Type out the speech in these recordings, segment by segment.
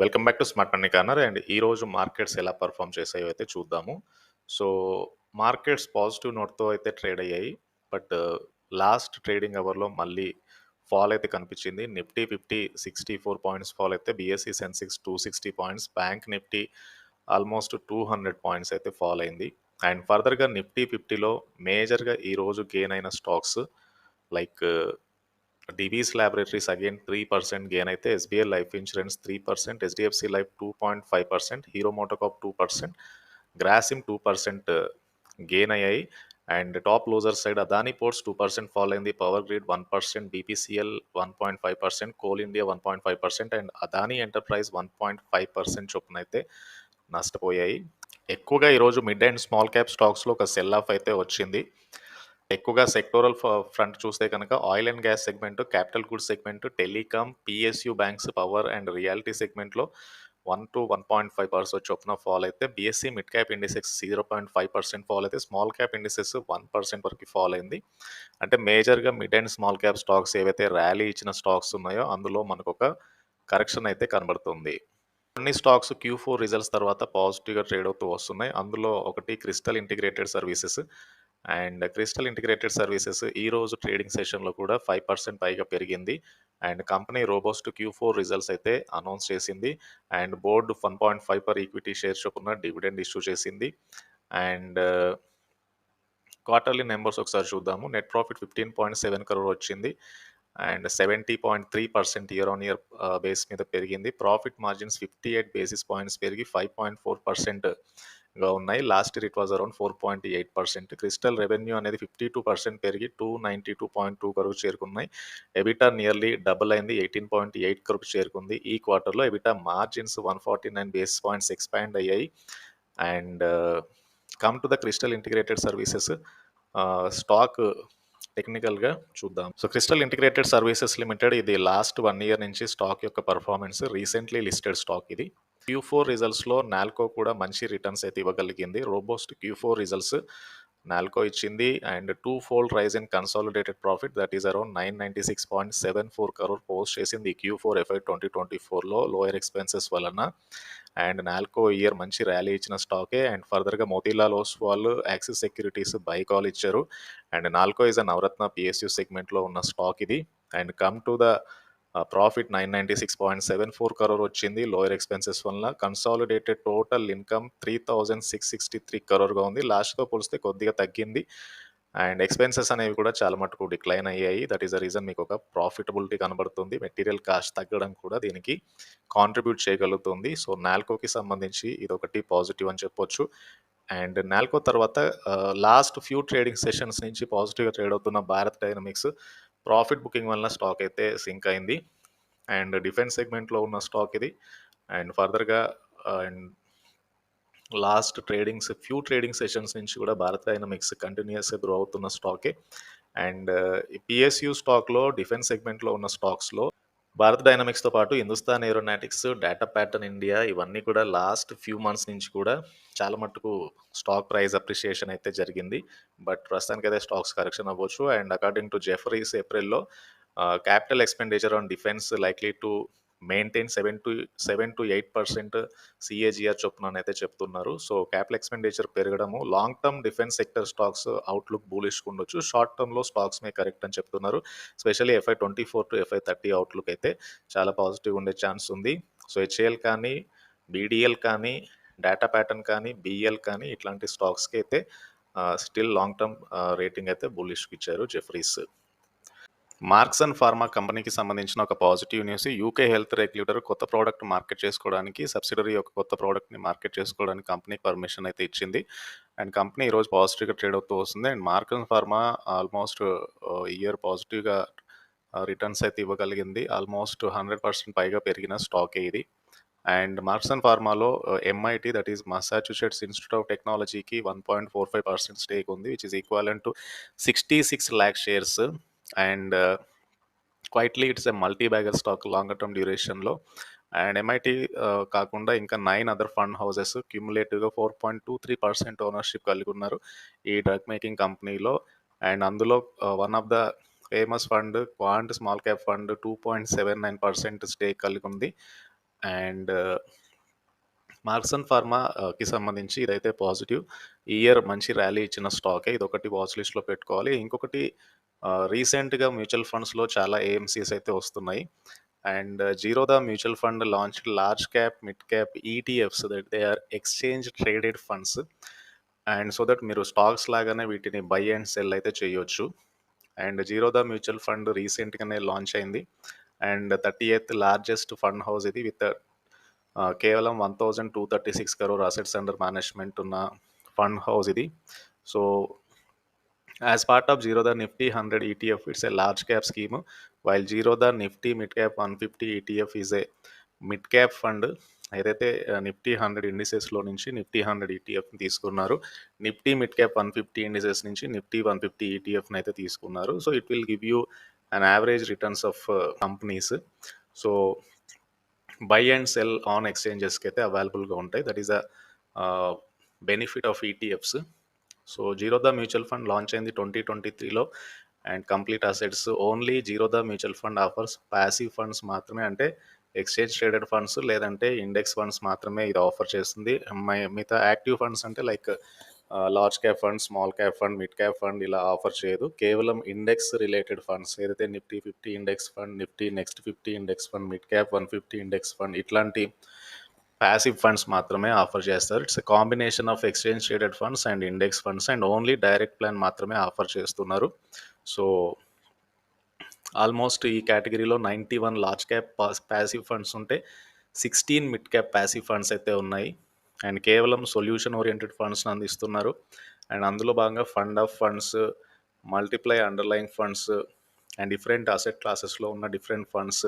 Welcome back to smart money corner. And ఈరోజు markets ఎలా perform చేసాయో అయితే చూద్దాము. సో మార్కెట్స్ పాజిటివ్ నోట్తో అయితే ట్రేడ్ అయ్యాయి. బట్ లాస్ట్ ట్రేడింగ్ అవర్లో మళ్ళీ ఫాల్ అయితే కనిపించింది. Nifty fifty sixty four points fall అయితే BSE Sensex two sixty points bank Nifty almost two hundred points అయితే ఫాల్ అయింది. అండ్ ఫర్దర్గా నిఫ్టీ ఫిఫ్టీలో మేజర్గా ఈరోజు గెయిన్ అయిన stocks like Divi's laboratories again three percent gain అయితే SBI life insurance three percent HDFC life two point five percent Hero MotoCorp two percent Grasim two percent gain అయ్యాయి. And top loser side Adani ports two percent fall అయింది power grid one percent BPCL one point five percent coal India one point five percent and Adani enterprise one point five percent చొప్పున అయితే నష్టపోయాయి. ఎక్కువగా ఈరోజు mid and small cap స్టాక్స్లో ఒక cell of అయితే వచ్చింది. ఎక్కువగా సెక్టోరల్ ఫ్రంట్ చూస్తే కనుక oil and gas segment capital goods segment telecom PSU banks power and realty సెగ్మెంట్లో one to one point five percent చొప్పున ఫాల్ అయితే BSE mid cap indices zero point five percent fall అయితే small cap indices one percent వరకు fall అయింది. అంటే మేజర్గా mid and small cap stocks ఏవైతే rally ఇచ్చిన స్టాక్స్ ఉన్నాయో అందులో మనకు ఒక కరెక్షన్ అయితే కనబడుతుంది. అన్ని స్టాక్స్ క్యూ ఫోర్ రిజల్ట్స్ తర్వాత పాజిటివ్గా ట్రేడ్ అవుతూ వస్తున్నాయి. అందులో ఒకటి Crystal Integrated Services and Crystal Integrated Services ఈ రోజు ట్రేడింగ్ సెషన్లో కూడా ఫైవ్ పర్సెంట్ పైగా పెరిగింది. And company robust Q four results అయితే అనౌన్స్ చేసింది. And board one point five per equity share చొప్పున డివిడెండ్ ఇష్యూ చేసింది. అండ్ క్వార్టర్లీ నెంబర్స్ ఒకసారి చూద్దాము. Net profit fifteen point seven crore వచ్చింది. And seventy point three percent year on year base మీద పెరిగింది. Profit margins fifty eight basis points పెరిగి five point four percent గా ఉన్నాయి. Last year it was around four point eight percent Crystal revenue అనేది fifty two percent పెరిగి two ninety two point two కరకు చేరుకున్నాయి. EBITDA nearly double అయింది eighteen point eight కరకు చేరుకుంది. ఈ క్వార్టర్లో EBITDA margins one forty nine base points expand అయ్యాయి. And come to the Crystal Integrated Services stock టెక్నికల్గా చూద్దాం. So Crystal Integrated Services limited ఇది లాస్ట్ వన్ ఇయర్ నుంచి స్టాక్ యొక్క పర్ఫార్మెన్స్ రీసెంట్లీ లిస్టెడ్ స్టాక్ ఇది. క్యూ ఫోర్ రిజల్ట్స్లో నాల్కో కూడా మంచి రిటర్న్స్ అయితే ఇవ్వగలిగింది. Robust Q four results NALCO ఇచ్చింది. And two fold rise in consolidated profit that is around nine ninety six point seven four crore post చేసింది Q four FY twenty twenty ఫోర్లో lower expenses వలన. And NALCO year మంచి rally ఇచ్చిన స్టాకే. And ఫర్దర్గా Motilal Oswal axis securities buy call ఇచ్చారు. And NALCO is a Navratna PSU సెగ్మెంట్లో ఉన్న స్టాక్ ఇది. And come to the profit nine ninety six point seven four crore వచ్చింది. లోయర్ ఎక్స్పెన్సెస్ వల్ల consolidated total income three thousand six sixty three కరోర్గా ఉంది. లాస్ట్తో పోలిస్తే కొద్దిగా తగ్గింది. అండ్ ఎక్స్పెన్సెస్ అనేవి కూడా చాలా మటుకు డిక్లైన్ అయ్యాయి. దట్ ఈస్ ద రీజన్ మీకు ఒక ప్రాఫిటబిలిటీ కనబడుతుంది. మెటీరియల్ కాస్ట్ తగ్గడం కూడా దీనికి కాంట్రిబ్యూట్ చేయగలుగుతుంది. సో నాల్కోకి సంబంధించి ఇది ఒకటి పాజిటివ్ అని చెప్పొచ్చు. అండ్ నాల్కో తర్వాత లాస్ట్ ఫ్యూ ట్రేడింగ్ సెషన్స్ నుంచి పాజిటివ్గా ట్రేడ్ అవుతున్న భారత్ డైనమిక్స్ ప్రాఫిట్ బుకింగ్ వల్ల స్టాక్ అయితే సింక్ అయింది. అండ్ డిఫెన్స్ సెగ్మెంట్లో ఉన్న స్టాక్ ఇది. అండ్ ఫర్దర్గా and last tradings few trading sessions నుంచి కూడా భారత్ డైనమిక్స్ కంటిన్యూస్గా గ్రో అవుతున్న స్టాకే. అండ్ పిఎస్యూ స్టాక్లో డిఫెన్స్ సెగ్మెంట్లో ఉన్న స్టాక్స్లో భారత్ డైనమిక్స్తో పాటు Hindustan aeronautics data pattern India ఇవన్నీ కూడా లాస్ట్ ఫ్యూ మంత్స్ నుంచి కూడా చాలా మట్టుకు స్టాక్ ప్రైస్ అప్రిషియేషన్ అయితే జరిగింది. బట్ ప్రస్తుతానికి అయితే స్టాక్స్ కరెక్షన్ అవ్వచ్చు. అండ్ అకార్డింగ్ టు జెఫరీస్ ఏప్రిల్లో capital expenditure on defence likely to maintain seven to seven to eight percent CAGR చొప్పున అయితే చెప్తున్నారు. సో క్యాపిటల్ ఎక్స్పెండిచర్ పెరగడము long term defence sector stocks outlook bullish ఉండొచ్చు. Short టర్మ్లో stocks may correct అని చెప్తున్నారు. Specially FY twenty four to FY thirty outlook అయితే చాలా పాజిటివ్ ఉండే ఛాన్స్ ఉంది. సో హెచ్ఏఎల్ కానీ బీడిఎల్ కానీ డేటా ప్యాటర్న్ కానీ బిఎల్ కానీ ఇట్లాంటి స్టాక్స్కి అయితే స్టిల్ లాంగ్ టర్మ్ రేటింగ్ అయితే బులిష్కి ఇచ్చారు జెఫ్రీస్ మార్క్స్ అండ్ ఫార్మా కంపెనీకి సంబంధించిన ఒక positive news UK health regulator కొత్త ప్రోడక్ట్ మార్కెట్ చేసుకోవడానికి సబ్సిడరీ ఒక కొత్త ప్రోడక్ట్ని మార్కెట్ చేసుకోవడానికి కంపెనీ పర్మిషన్ అయితే ఇచ్చింది. అండ్ కంపెనీ ఈరోజు పాజిటివ్గా ట్రేడ్ అవుతూ వస్తుంది. And Marks and pharma almost year పాజిటివ్గా రిటర్న్స్ అయితే ఇవ్వగలిగింది. ఆల్మోస్ట్ హండ్రెడ్ పర్సెంట్ పైగా పెరిగిన స్టాకే ఇది. And marks and ఫార్మాలో MIT that is Massachusetts Institute of టెక్నాలజీకి one point four five percent stake ఉంది which is equal to sixty six lakh shares and quietly it's a multi bagger stock longer term డ్యూరేషన్లో. And MIT కాకుండా ఇంకా nine other fund houses క్యూములేటివ్గా four point two three percent ownership కలిగి ఉన్నారు ఈ drug making కంపెనీలో. And అందులో one of the famous fund Quant small cap fund two point seven nine percent stake కలిగి ఉంది. And Marksans ఫార్మాకి సంబంధించి ఇదైతే పాజిటివ్. ఇయర్ మంచి ర్యాలీ ఇచ్చిన స్టాకే. ఇదొకటి వాచ్ లిస్ట్లో పెట్టుకోవాలి. ఇంకొకటి రీసెంట్గా మ్యూచువల్ ఫండ్స్లో చాలా ఏఎంసీస్ అయితే వస్తున్నాయి. And Zerodha mutual fund launch large cap mid cap ETFs that they are exchange traded funds. And so that మీరు స్టాక్స్ లాగానే వీటిని బై అండ్ సెల్ అయితే చేయొచ్చు. అండ్ జీరోదా మ్యూచువల్ ఫండ్ రీసెంట్గానే లాంచ్ అయింది. And thirty eighth largest fund house ఇది with కేవలం one thousand two thirty six crore assets under management ఉన్న ఫండ్ హౌస్ ఇది. So as part of Zerodha Nifty hundred ETF it's a large cap scheme while Zerodha Nifty mid cap one fifty ETF is a mid cap fund ఏదైతే Nifty hundred ఇండిసెస్లో నుంచి Nifty hundred ETF తీసుకున్నారు Nifty mid cap one fifty indices నుంచి Nifty one fifty ఈటీఎఫ్ని అయితే తీసుకున్నారు. So it will give you an average returns of companies so buy and sell on ఎక్స్చేంజెస్కి అయితే అవైలబుల్గా ఉంటాయి. That is a benefit of ETFs so Zerodha mutual fund launch అయింది twenty twenty త్రీలో and complete assets only Zerodha mutual fund offers passive funds మాత్రమే. అంటే exchange traded funds లేదంటే index funds మాత్రమే ఇది ఆఫర్ చేస్తుంది. మిగతా యాక్టివ్ ఫండ్స్ అంటే like large cap fund small cap fund mid cap fund ఇలా ఆఫర్ చేయదు. కేవలం ఇండెక్స్ రిలేటెడ్ ఫండ్స్ ఏదైతే Nifty fifty index fund Nifty next fifty index fund mid cap one fifty index fund ఇట్లాంటి passive funds మాత్రమే offer చేస్తారు. It's combination of exchange traded funds and index funds and only direct plan మాత్రమే offer చేస్తున్నారు. So almost ఈ కేటగిరీలో ninety one large cap passive funds ఉంటే sixteen mid cap passive funds అయితే ఉన్నాయి. అండ్ కేవలం సొల్యూషన్ ఓరియంటెడ్ ఫండ్స్ని అందిస్తున్నారు. అండ్ అందులో భాగంగా fund of funds multiply underline funds and different asset క్లాసెస్లో ఉన్న different funds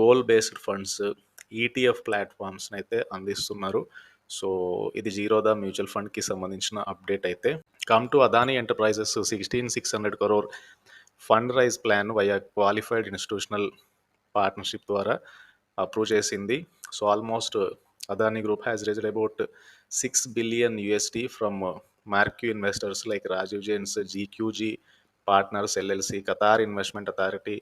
goal based funds ETF ప్లాట్ఫామ్స్ని అయితే అందిస్తున్నారు. సో ఇది జీరోదా మ్యూచువల్ ఫండ్కి సంబంధించిన అప్డేట్ అయితే. Come to Adani enterprises sixteen six hundred crore fund raise plan via qualified institutional partnership ద్వారా approve చేసింది. So almost Adani group has raised about six billion USD from marquee investors like Rajiv Jain's GQG partners LLC Qatar investment authority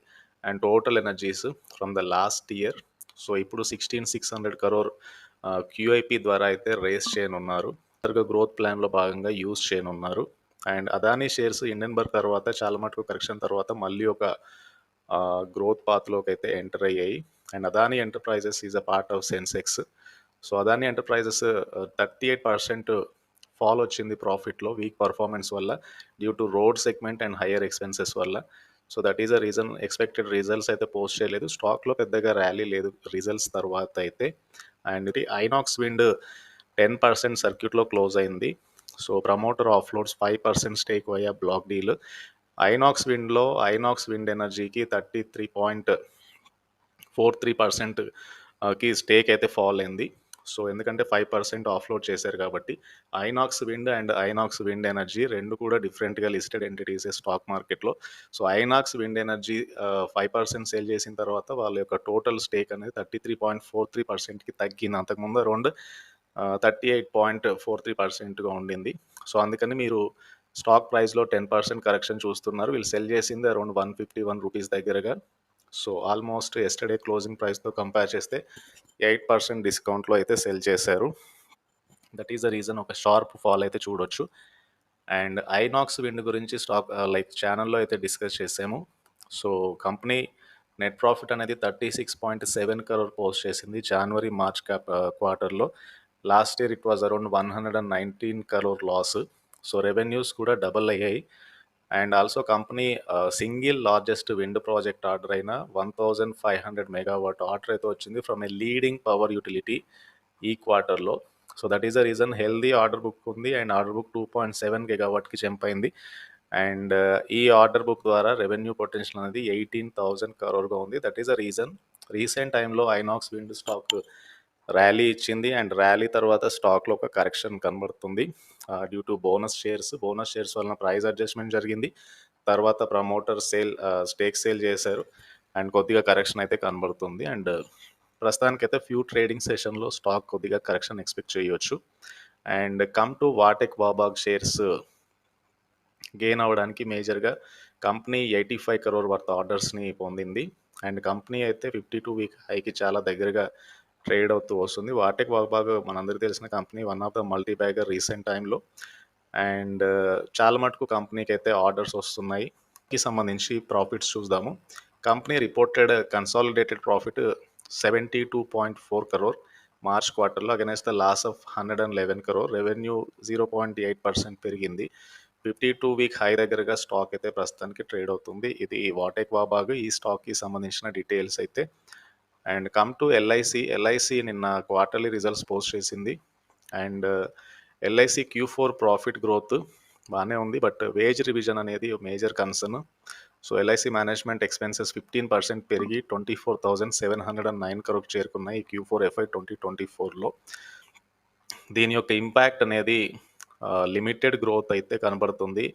and total energies from the last year so ఇప్పుడు sixteen six hundred crore QIP ద్వారా అయితే race చేయనున్నారు. Growth ప్లాన్లో భాగంగా use చేయనున్నారు. And Adani shares ఇండియన్బర్గ్ తర్వాత చాలా మటుకు కరెక్షన్ తర్వాత మళ్ళీ ఒక గ్రోత్ పాత్లోకి అయితే ఎంటర్ అయ్యాయి. And Adani enterprises is a part of Sensex so Adani enterprises thirty eight percent fall వచ్చింది ప్రాఫిట్లో వీక్ పర్ఫార్మెన్స్ వల్ల due to road segment and higher expenses వల్ల. So that is a reason expected results అయితే post చేయలేదు. స్టాక్లో పెద్దగా rally లేదు results తర్వాత అయితే. అండ్ ఇది ఐనాక్స్ విండ్ టెన్ పర్సెంట్ సర్క్యూట్లో క్లోజ్ అయింది. So promoter offloads five percent stake అయ్యా బ్లాక్ డీల్ ఐనాక్స్ విండ్లో ఐనాక్స్ విండ్ ఎనర్జీకి thirty three point four three పర్సెంట్కి స్టేక్ అయితే ఫాల్ అయింది. సో ఎందుకంటే ఫైవ్ పర్సెంట్ ఆఫ్లోడ్ చేశారు కాబట్టి Inox wind and Inox wind energy రెండు కూడా డిఫరెంట్గా లిస్టెడ్ ఎంటిటీస్ స్టాక్ మార్కెట్లో. So Inox wind energy five percent sale చేసిన తర్వాత వాళ్ళ యొక్క టోటల్ స్టేక్ అనేది thirty three point four three పర్సెంట్కి తగ్గింది. అంతకుముందు around thirty eight point four three పర్సెంట్గా ఉండింది. సో అందుకని మీరు స్టాక్ ప్రైస్లో టెన్ పర్సెంట్ కరెక్షన్ చూస్తున్నారు. వీళ్ళు సెల్ చేసింది around one fifty one rupees దగ్గరగా. సో ఆల్మోస్ట్ ఎస్టర్డే క్లోజింగ్ ప్రైస్తో కంపేర్ చేస్తే ఎయిట్ పర్సెంట్ డిస్కౌంట్లో అయితే సెల్ చేశారు. దట్ ఈస్ ద రీజన్ ఒక షార్ప్ ఫాల్ అయితే చూడొచ్చు. అండ్ ఐనాక్స్ విండ్ గురించి స్టాక్ లైక్ ఛానల్లో అయితే డిస్కస్ చేసాము. సో కంపెనీ నెట్ ప్రాఫిట్ అనేది thirty six point seven crore post చేసింది జనవరి మార్చ్ క్వార్టర్లో. Last year it was around one hundred and nineteen crore loss. So revenues కూడా డబల్ అయ్యాయి. And also company single largest wind project order అయిన one thousand five hundred megawatt order అయితే వచ్చింది from a leading power utility ఈ క్వార్టర్లో. So that is the reason healthy order book ఉంది and order book two point seven గిగావాట్కి jump అయింది. And ఈ order book ద్వారా revenue potential అనేది eighteen thousand కరోర్గా ఉంది. That is the reason. Recent టైంలో ఐనాక్స్ విండ్ స్టాక్ ర్యాలీ ఇచ్చింది. And rally తర్వాత స్టాక్లో ఒక కరెక్షన్ కనబడుతుంది. Due to bonus shares bonus shares వలన ప్రైస్ అడ్జస్ట్మెంట్ జరిగింది. తర్వాత ప్రమోటర్ సేల్ స్టేక్ సేల్ చేశారు. అండ్ కొద్దిగా కరెక్షన్ అయితే కనబడుతుంది. అండ్ ప్రస్తుతానికైతే ఫ్యూ ట్రేడింగ్ సెషన్లో స్టాక్ కొద్దిగా కరెక్షన్ ఎక్స్పెక్ట్ చేయొచ్చు. And come to Va Tech Wabag shares gain అవ్వడానికి మేజర్గా company eighty five crore worth ఆర్డర్స్ని పొందింది. అండ్ కంపెనీ అయితే ఫిఫ్టీ టూ వీక్ హైకి చాలా దగ్గరగా ట్రేడ్ అవుతూ వస్తుంది. వాటెక్ బాగా మనందరికీ తెలిసిన company. One of the multi bagger recent టైంలో అండ్ చాలా మటుకు కంపెనీకి అయితే ఆర్డర్స్ వస్తున్నాయి. కి సంబంధించి ప్రాఫిట్స్ చూద్దాము. Company reported consolidated profit seventy two point four crore March క్వార్టర్‌లో against the loss of hundred and eleven crore revenue 0.8% పెరిగింది. 52 వీక్ హై దగ్గరగా స్టాక్ అయితే ప్రస్తుతానికి ట్రేడ్ అవుతుంది. ఇది వాటెక్ వాబాగ్ ఈ స్టాక్‌కి సంబంధించిన డీటెయిల్స్ అయితే. And come to LIC. LIC నిన్న క్వార్టర్లీ రిజల్ట్స్ పోస్ట్ చేసింది. And uh, LIC Q four profit growth బాగానే ఉంది. బట్ వేజ్ రివిజన్ అనేది major concern. So LIC management expenses 15% పెరిగి twenty four thousand seven hundred and nine కరోకి చేరుకున్నాయి. Q four FY 2024లో. దీని యొక్క ఇంపాక్ట్ అనేది uh, లిమిటెడ్ గ్రోత్ అయితే కనబడుతుంది.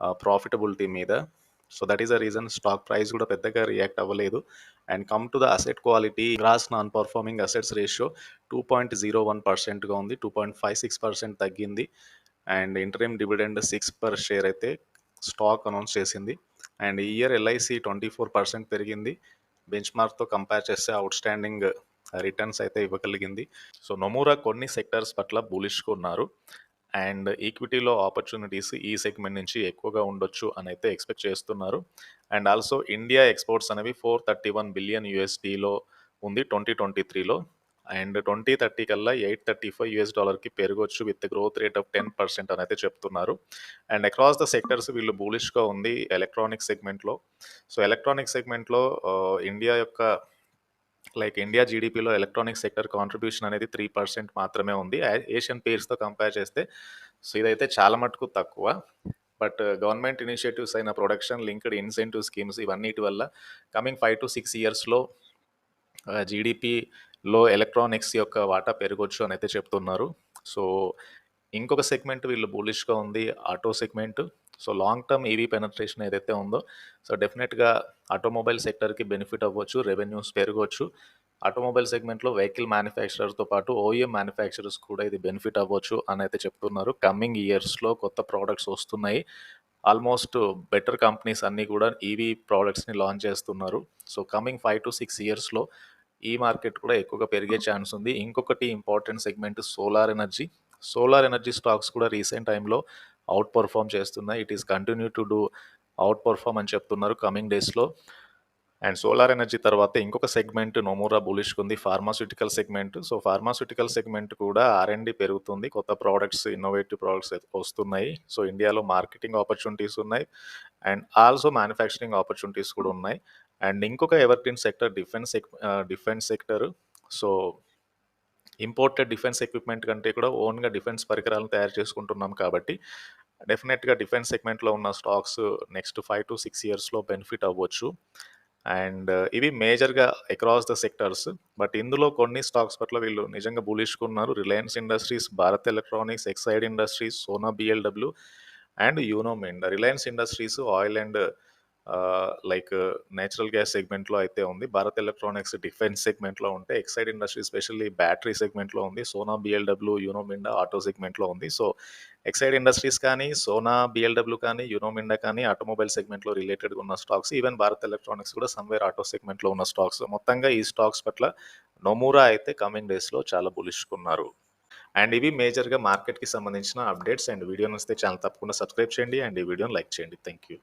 Uh, ప్రాఫిటబిలిటీ మీద. So that is a reason stock price కూడా పెద్దగా రియాక్ట్ అవ్వలేదు. And come to the asset quality gross non performing assets ratio two point zero one పర్సెంట్గా ఉంది. 2.56% తగ్గింది. And interim dividend six per share అయితే stock announce చేసింది. And ఈ year LIC 24% పెరిగింది. బెంచ్ మార్క్తో కంపేర్ చేస్తే ఔట్‌స్టాండింగ్ రిటర్న్స్ అయితే ఇవ్వగలిగింది. సో నొమూరా కొన్ని సెక్టార్స్ పట్ల బులిష్‌గా ఉన్నారు. అండ్ ఈక్విటీలో ఆపర్చునిటీస్ ఈ సెగ్మెంట్ నుంచి ఎక్కువగా ఉండొచ్చు అని అయితే ఎక్స్‌పెక్ట్ చేస్తున్నారు. అండ్ ఆల్సో ఇండియా ఎక్స్‌పోర్ట్స్ అనేవి 431 బిలియన్ యూఎస్‌డీలో ఉంది 2023లో. అండ్ 2030 కల్లా $835కి పెరగొచ్చు with growth rate of ten percent అని అయితే చెప్తున్నారు. అండ్ అక్రాస్ ద సెక్టర్స్ వీళ్ళు బూలిష్గా ఉంది ఎలక్ట్రానిక్ సెగ్మెంట్‌లో. సో ఎలక్ట్రానిక్ సెగ్మెంట్‌లో ఇండియా యొక్క లైక్ ఇండియా జీడీపీలో ఎలక్ట్రానిక్స్ సెక్టర్ కాంట్రిబ్యూషన్ అనేది త్రీ పర్సెంట్ మాత్రమే ఉంది. ఏషియన్ పీర్స్‌తో కంపేర్ చేస్తే. సో ఇదైతే చాలా మటుకు తక్కువ. బట్ గవర్నమెంట్ ఇనిషియేటివ్స్ అయిన ప్రొడక్షన్ లింక్డ్ ఇన్సెంటివ్ స్కీమ్స్ ఇవన్నిటి వల్ల కమింగ్ 5-6 ఇయర్స్‌లో జీడిపిలో ఎలక్ట్రానిక్స్ యొక్క వాటా పెరగొచ్చు అయితే చెప్తున్నారు. సో ఇంకొక సెగ్మెంట్ వీళ్ళు బులిష్‌గా ఉంది auto segment. So long term EV penetration ఏదైతే ఉందో సో డెఫినెట్‌గా ఆటోమొబైల్ సెక్టర్‌కి బెనిఫిట్ అవ్వచ్చు. రెవెన్యూస్ పెరగవచ్చు ఆటోమొబైల్ సెగ్మెంట్‌లో వెహికల్ మ్యానుఫ్యాక్చరర్‌తో పాటు ఓఎం మ్యానుఫ్యాక్చరర్స్ కూడా ఇది బెనిఫిట్ అవ్వచ్చు అని అయితే చెప్తున్నారు. కమింగ్ ఇయర్స్‌లో కొత్త ప్రోడక్ట్స్ వస్తున్నాయి. ఆల్మోస్ట్ బెటర్ కంపెనీస్ అన్నీ కూడా ఈవీ ప్రోడక్ట్స్ని లాంచ్ చేస్తున్నారు. సో కమింగ్ 5-6 ఇయర్స్‌లో ఈ మార్కెట్ కూడా ఎక్కువగా పెరిగే ఛాన్స్ ఉంది. ఇంకొకటి important segment solar energy. Solar energy stocks కూడా రీసెంట్ టైంలో అవుట్ పెర్ఫార్మ్ చేస్తున్నాయి. It is continue to do outperform అని చెప్తున్నారు కమింగ్ డేస్‌లో. అండ్ సోలార్ ఎనర్జీ తర్వాత ఇంకొక సెగ్మెంట్ నోమూరా బులిష్ ఉంది pharmaceutical segment. So pharmaceutical segment కూడా ఆర్ఎండి పెరుగుతుంది. కొత్త ప్రొడక్ట్స్ ఇన్నోవేటివ్ ప్రోడక్ట్స్ వస్తున్నాయి. సో ఇండియాలో మార్కెటింగ్ ఆపర్చునిటీస్ ఉన్నాయి. అండ్ ఆల్సో మ్యానుఫ్యాక్చరింగ్ ఆపర్చునిటీస్ కూడా ఉన్నాయి. అండ్ ఇంకొక evergreen sector defence sec defence sector. So imported defence equipment కంటే కూడా ఓన్‌గా డిఫెన్స్ పరికరాలను తయారు చేసుకుంటున్నాం కాబట్టి డెఫినెట్‌గా డిఫెన్స్ సెగ్మెంట్‌లో ఉన్న స్టాక్స్ నెక్స్ట్ 5-6 ఇయర్స్‌లో బెనిఫిట్ అవ్వచ్చు. అండ్ uh, ఇవి మేజర్‌గా అక్రాస్ ద సెక్టార్స్. బట్ ఇందులో కొన్ని స్టాక్స్ పట్ల వీళ్ళు నిజంగా బులిష్‌గా ఉన్నారు. Reliance Industries, Bharat Electronics, Exide Industries, Sona BLW and యూనోమిండ్ Reliance Industries oil and like natural gas సెగ్మెంట్‌లో అయితే ఉంది. భారత్ ఎలక్ట్రానిక్స్ డిఫెన్స్ సెగ్మెంట్‌లో ఉంటే ఎక్సైడ్ ఇండస్ట్రీ స్పెషల్లీ బ్యాటరీ సెగ్మెంట్‌లో ఉంది. సోనా బిఎల్‌డబ్ల్యూ, యూనోమిండా ఆటో సెగ్మెంట్‌లో ఉంది. సో ఎక్సైడ్ ఇండస్ట్రీస్ కానీ, సోనా బిఎల్‌డబ్ల్యూ కానీ, యూనోమిండా కానీ ఆటోమొబైల్ సెగ్మెంట్‌లో రిలేటెడ్‌గా ఉన్న స్టాక్స్. ఈవెన్ భారత్ ఎలక్ట్రానిక్స్ కూడా సమ్‌వేర్ ఆటో సెగ్మెంట్‌లో ఉన్న స్టాక్స్. మొత్తంగా ఈ స్టాక్స్ పట్ల నొమూరా అయితే కమింగ్ డేస్‌లో చాలా బులిష్కున్నారు అండ్ ఇవి మేజర్‌గా మార్కెట్‌కి సంబంధించిన అప్డేట్స్ అండ్ వీడియో నచ్చితే ఛానల్ తప్పకుండా సబ్స్క్రైబ్ చేయండి. అండ్ ఈ వీడియోని లైక్ చేయండి. Thank you.